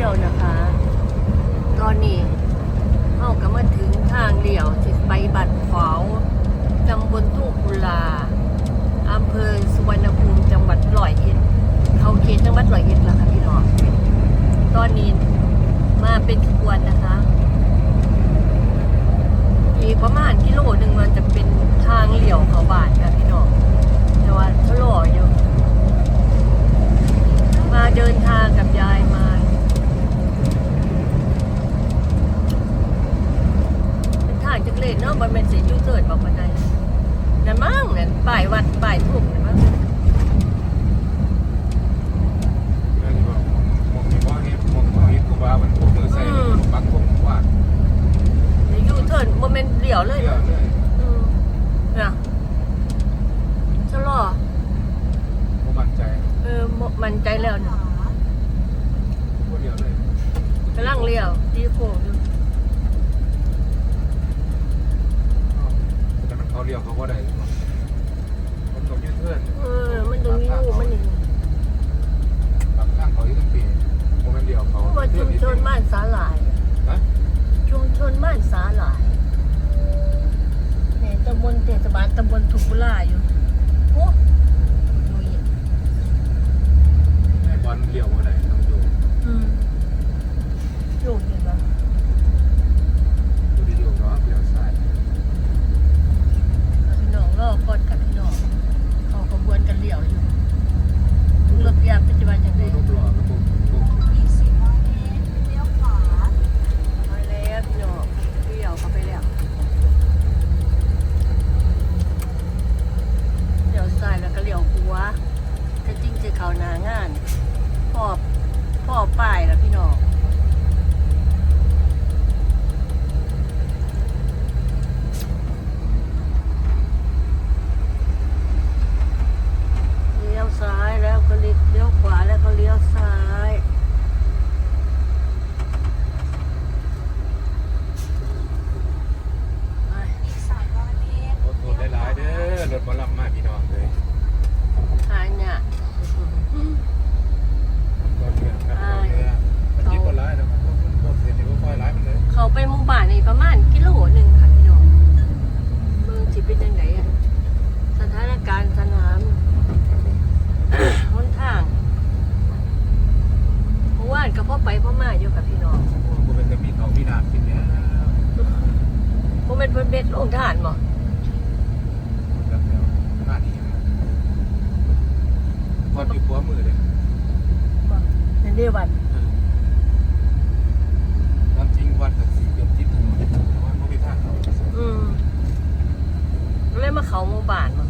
ชียลนะคะ ตอนนี้เข้ากับมาถึงทางเลี่ยวที่ไปบัดขวาวตำบลทุ่งกุลาอำเภอสุวรรณภูมิจังหวัดร้อยเอ็ดเขาเขตจังหวัดร้อยเอ็ดแล้วค่ะพี่น้องตอนนี้มาเป็นขบวนนะคะอีกประมาณกิโลหนึ่งมันจะเป็นทางเลี่ยวเขาบานค่ะพี่น้องแต่ว่าชะลออยู่มาเดินทางกับยายมา เป็นทางจักเล่นเนาะมันเป็นสียูเทิร์น บอกมาได้นั่นมั่งนั่นป่ายวัดป่ายทุกนั่นมั้งนั่นก็มองมีว่าเฮ็ดมองว่าเฮ็ดกูว่ามันพวกมือใส่ปักพวกว่าในยูเทิร์นโมเมนต์เดี่ยวเลยเนาะ เลย อืมน่ะชะลอ บ่มั่นใจ เออบ่มันใจแล้วนะ พวกเดียวเลย กำลังเลี้ยวตีโค้งอยู่ แต่มันเขาเรียวเขาบ่ได้มันต้องยืดเพื่อน เออ มันตรงนี้อยู่มันนี่ ปากข้างเขาอยู่ทั้งปีโมเมนเดียวเขา เพราะว่าชุมชนบ้านสาหร่าย ฮะ ชุมชนบ้านสาหร่ายเนี่ยตำบลเทศบาลตำบลถุกุลาอยู่โอ้ดูอีก ให้บอลเลี้ยวบ่ได้ต้องอยู่ อืมอยู่เห็นปะ ดูดีๆเนาะเลี้ยวซ้าย พี่น้องรอก่อนกับพี่น้องเขาขบวนกันเลี้ยวอยู่รถยามปัจจุบันจัง ดู ไง รูปหล่อก็บ่บ่ อีก400เมตรเลี้ยวขวา ไปแล้วพี่น้องเลี้ยวเข้าไปแล้วเลี้ยวซ้ายแล้วก็เลี้ยวขวาแต่จริงจะเข้าหนางานพ่อพ่อป้ายแล้วพี่น้อง เลี้ยวซ้ายแล้วก็เลี้ยวขวาแล้วก็เลี้ยวซ้ายไป อีก300เมตร รถโทษหลายๆเด้ บอลลัมมากน้องเลย หาเนี่ย รถเรือครับรถเรือมันยิ่งกว่าหลายนะมันรถเรือที่บ่ค่อยหลายมันเลย เขาไปหมู่บ้านนี่ประมาณกิโลหนึ่งค่ะพี่น้องเมืองสิเป็นยังไงอะสถานการณ์สนาม หนทางเมื่อวานก็พ่อไปพ่อมาอยู่กับพี่น้อง กูเป็นแต่มีเขามีน้ำกินเนี่ย ผมเป็นเพิ่นเบ็ดลงทานบ่ แล้วแล้วหน้าดีนะพ อดอยู่หัวมือเลยบ่ในเดียววัน ความจริงวัดกับสีเกือบจิตถนนเพราะว่าไม่มีทางเขา อืมเลยมาเขาหมู่บ้านบ่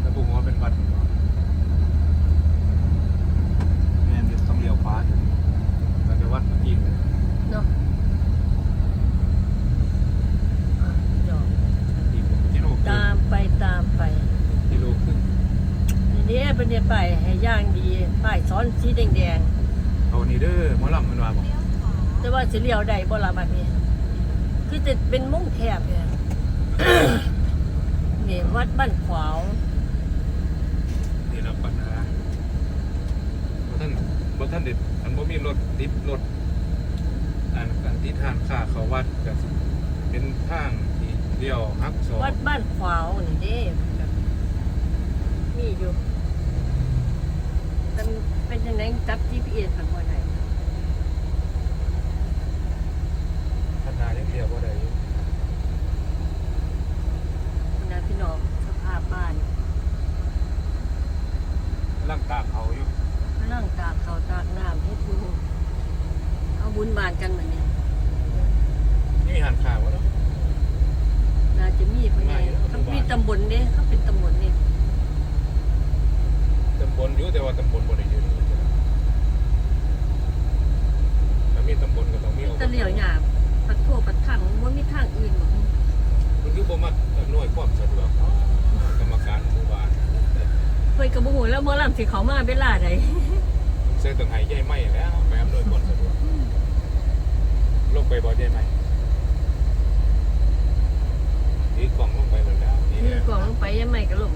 แล้วบุ้งว่าเป็นวัดแม่นอยู่ต้องเลี้ยวขวาอยู่มันเป็นวัดเมื่อกี้เลย เนาะอะเดี๋ยว ที่กิโลครึ่ ตาง มไปตามไป กิโลครึ่ง ทีนี้เป็นเนี่ยไปให้ย่างดีป้าย ซ้อนสีแดงเอานี่เด้อหมอลำมันว่าบอกเลี้ยวขวาๆแต่ว่าสิเลี้ยวได้บ่ล่ะบัดนี้ คือจะเป็นมุ่งแคบเนี่ย นี่วัดบ้านขวาว นี่รับปัญหาบ่ท่านบ่ท่านเด็ดอันบ่มีรถติดรถอันอันที่ทานค่าเขาวัดก็สิเป็นทางที่เลี้ยวฮักศอกวัดบ้านขวาวนี่เด้แบบมีอยู่มัน เป็นยังไงจับ GPS มันบ่ได้พัฒนายังเลี้ยวบ่ได้อยู่นะพี่น้องสภาพบ้านร่างตากเขาอยู่ร่างตากเขาวตากน้ำให้ดูเอาบุญบานกันเหมือนนี้นี่หันข่าววะเนาะน่าจะมีคนใหญ่ไม่แล้วเขามีตำบลเด้เขาเป็นตำบลนี่ตำบลอยู่แต่ว่าตำบลบ่ได้อยู่นี่ถ้ามีตำบลก็ต้องมีอบตตะเหลียวหยาบปัดทั่วปัดทางมันมีทางอื่นหรอกมันคือบ่มักอำนวยความสะดวกกรรมการหมู่บ้านเฮ้ยกระบุงแล้วเมื่อลำสิเขามาเวลาใดเสื้อต้องให้ใหญ่ไหมแล้วไปอำนวยความสะดวกลงไปบ่ใหญ่ไหมนี่กล่องลงไปแล้วแล้วนี่คือกล่องลงไปยังไม่กระหล่ม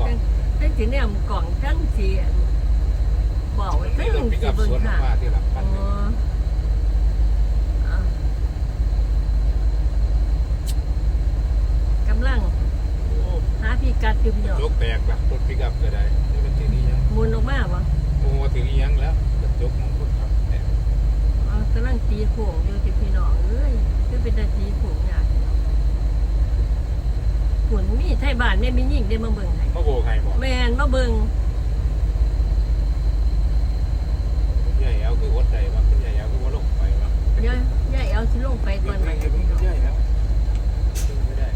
อ้ยอาแนมในกล่องทั้งสีเนี่ยกล่องทั้งสีบอกไว้ทั้งเบิ่งสวนค่ะมาที่หลังอ๋ปันหนึ่ง ออะกำลัง โอ้ หาพี่กัดอยู่พี่น้อง ยกแตกละรถปิกอัพก็ได้นี่มันถึงอีหยัง หมุนออกมาบ่ โอ้ถึงอีหยังแล้วกระจกของคนขับแตก อ๋อกำลังตีโขงอยู่ที่พี่น้องเอ้ยคือเป็นตาตีโขงยากหุ่นมี ไทยบ้านแม่มียิ่งได้มาเบิ่งให้มาโบกให้บอกแม่นมาเบิ่งใหญ่เอาคือวัดใจว่าคุณใหญ่เอาคือว่าลงไปว่าย่อยย่อยเอาสิลงไปตอนไหนยังไม่ใหญ่แล้วไม่ได้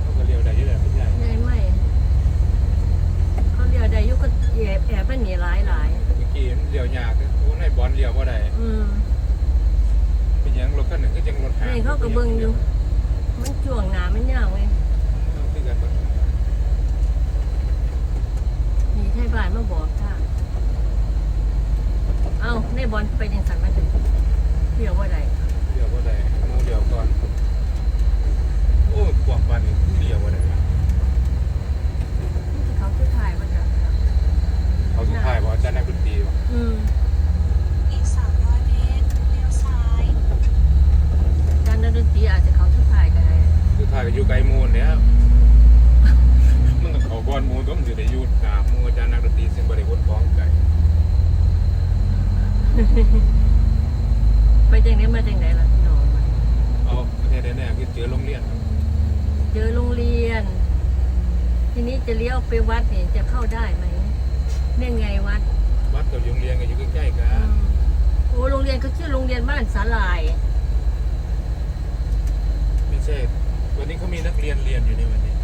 เขาก็เลี้ยวได้อยี่แหละคุณใหญ่ได้ไหมเขาเรียกได้ยุก็แอบแอบมันหนีหลายหลายเมื่อกี้เลี้ยวยากโอ้ในบอลเลี้ยวว่าได้อืมเป็นยังรถคันหนึ่งก็ยังรถหางนี่เขาก็เบิ่งอยู่มันช่วงหนามันยาวไง คือกันหมด มีไทยบ้านมาบอกทางเอ้าในบอลไปยังสั่นมาถึงเรียกว่าใดเดี๋ยวว่าใดมูเดี๋ยวก่อน โอ้กวางปานนี่เลี้ยวว่าได้วะ นี่เขาคือถ่ายมาจาก เขาสุดท้ายบอกอาจารย์นักดนตรีวะ อืม อีก 300 เมตร เลี้ยวซ้าย การดนตรีอาจจะเขาคือถ่ายกันไง สุดท้ายก็อยู่ไกลหมูลเนี่ยมันก็เขาก้อนหมูต้องอยู่ในยูดหนาหมูอาจารย์นักดนตรีซึ่งบริวารฟ้องไก่ ไปจังไหนมาจังไหนล่ะพี่น้อง เอาประเทศแน่ๆคือเจอโรงเรียนครับ เจอโรงเรียน ทีนี้จะ เลี้ยวไปวัดนี่จะเข้าได้ไหมเนี่ยไงวัดวัดกับโรงเรียนก็อยู่ใกล้ๆกัอืนมโอ้โรงเรียนก็ชื่อโรงเรียนบ้านสาลาย ไม่ใช่ วันนี้เขามีนักเรียนเรียนอยู่ในวันนี้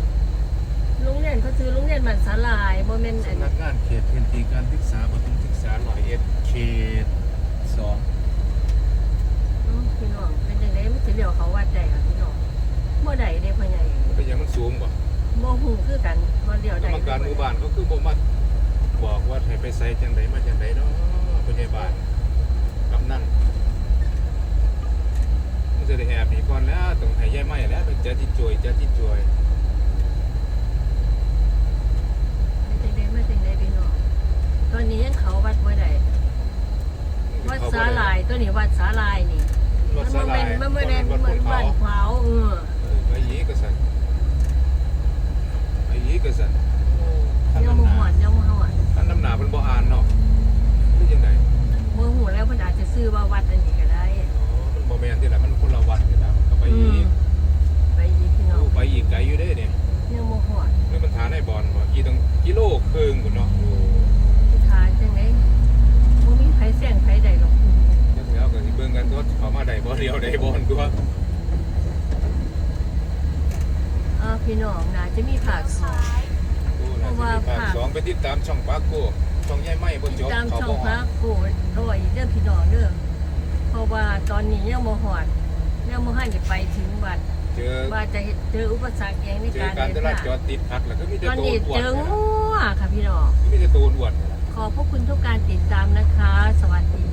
โรงเรียนเขาชื่อโรงเรียนบ้านสาลายโมเมนต์อันสำนักงานเขตพื้นที่การศึกษาประถมศึกษาหลอยเอ็ดเขตสองอืมพี่น้องเป็นยังไงไม่จะเลี้ยวเขาวัดใดค่ะพี่น้องเมื่อใดเด้พ่อใหญ่มันเป็นอยังมันสูงบ่ โมหูคือกันว่าเลี้ยวกรใดรมการหมู่บ้านก็คือบ่มาบอกว่าให้ไปใส่จังไดมาจังไดเนาะผู้ใหญ่บ้านกำนันมันจะได้แอบหนีก่อนแล้วต้องให้ยายไม้แล้วไปเจอที่จวยเจอที่จวยไม่จังไดไม่จังไดพี่น้องตอนนี้ยังเขาวัดเมื่อใดวัดสาลายตัวนี้วัดสาลายนี่รถสลายมันเมื่อใดรมัถนบนเขาบ้านขวาวเออเออไปยีก็สั่น ไปยีก็สั่นท่านยังน้ำโมหหอนาดยังโมหอดท่านน้ำหนาเป็นบ่อ่านเนาะคือยังไงโมหูแล้วเพิ่นอาจจะซื้อว่าวัดอันนี้ก็ได้อ๋อมันบ่แม่นที่ละมันคนละวัดนี่ละก็ไปอือีมกไปอีกพี่น้องโอ้ไปอีกไกลอยู่เด้เนี่ยยังโมหอดนี่มันฐานในบอลบ่อีตั้งกิโลครึ่งพุ่นเนาะโอ้ทานจังไดบ่มีไผแซงไผใดหรอกจังแล้วก็สิเบิ่งกันตัวเขามาได้บ่เดียวได้บอลตัว อ่า พี่น้องน่าจะมีภาคสอซ้างยโอ้น่าจะมีภาค สองไปติดตามช่องปากโกช่องใหญ่ไม้บ่จบตามเขาช่องบ่พระโกดร้อยเด้อพี่น้องเด้อเพราะว่าตอนนี้ยังโมหอดยังโมหันจะไปถึงวัดเจอว่าจะเจออุปสรรคอย่างในเจอการการจเดินราทางจรติดขัดแล้วก็มีแต่ตอนโตนี้นอวดเจองัวค่ะพี่น้อง มีแต่โตนอวดขอบพระคุณทุกการติดตามนะคะ สวัสดี